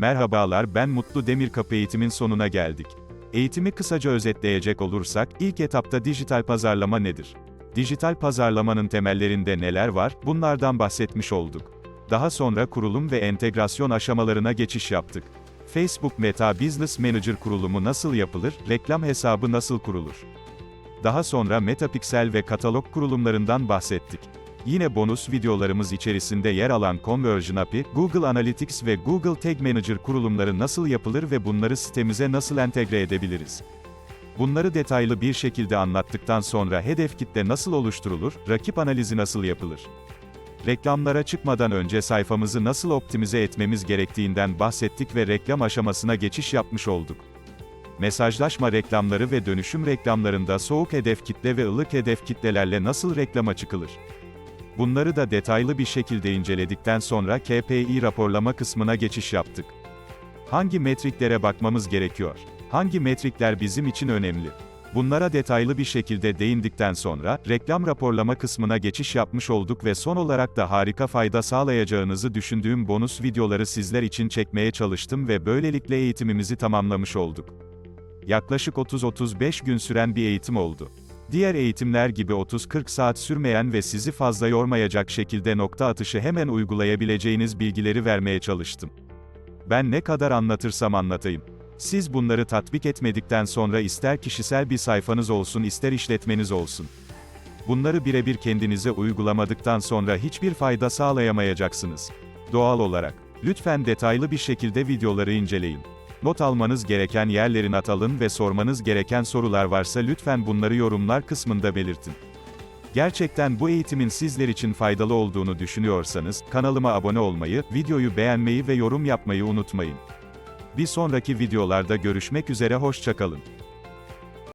Merhabalar ben Mutlu Demirkapı eğitimin sonuna geldik. Eğitimi kısaca özetleyecek olursak, ilk etapta dijital pazarlama nedir? Dijital pazarlamanın temellerinde neler var, bunlardan bahsetmiş olduk. Daha sonra kurulum ve entegrasyon aşamalarına geçiş yaptık. Facebook Meta Business Manager kurulumu nasıl yapılır, reklam hesabı nasıl kurulur? Daha sonra Metapixel ve katalog kurulumlarından bahsettik. Yine bonus videolarımız içerisinde yer alan Conversion API, Google Analytics ve Google Tag Manager kurulumları nasıl yapılır ve bunları sitemize nasıl entegre edebiliriz? Bunları detaylı bir şekilde anlattıktan sonra hedef kitle nasıl oluşturulur, rakip analizi nasıl yapılır? Reklamlara çıkmadan önce sayfamızı nasıl optimize etmemiz gerektiğinden bahsettik ve reklam aşamasına geçiş yapmış olduk. Mesajlaşma reklamları ve dönüşüm reklamlarında soğuk hedef kitle ve ılık hedef kitlelerle nasıl reklama çıkılır? Bunları da detaylı bir şekilde inceledikten sonra KPI raporlama kısmına geçiş yaptık. Hangi metriklere bakmamız gerekiyor? Hangi metrikler bizim için önemli? Bunlara detaylı bir şekilde değindikten sonra, reklam raporlama kısmına geçiş yapmış olduk ve son olarak da harika fayda sağlayacağınızı düşündüğüm bonus videoları sizler için çekmeye çalıştım ve böylelikle eğitimimizi tamamlamış olduk. Yaklaşık 30-35 gün süren bir eğitim oldu. Diğer eğitimler gibi 30-40 saat sürmeyen ve sizi fazla yormayacak şekilde nokta atışı hemen uygulayabileceğiniz bilgileri vermeye çalıştım. Ben ne kadar anlatırsam anlatayım. Siz bunları tatbik etmedikten sonra ister kişisel bir sayfanız olsun ister işletmeniz olsun. Bunları birebir kendinize uygulamadıktan sonra hiçbir fayda sağlayamayacaksınız. Doğal olarak. Lütfen detaylı bir şekilde videoları inceleyin. Not almanız gereken yerlerin not alın ve sormanız gereken sorular varsa lütfen bunları yorumlar kısmında belirtin. Gerçekten bu eğitimin sizler için faydalı olduğunu düşünüyorsanız, kanalıma abone olmayı, videoyu beğenmeyi ve yorum yapmayı unutmayın. Bir sonraki videolarda görüşmek üzere hoşçakalın.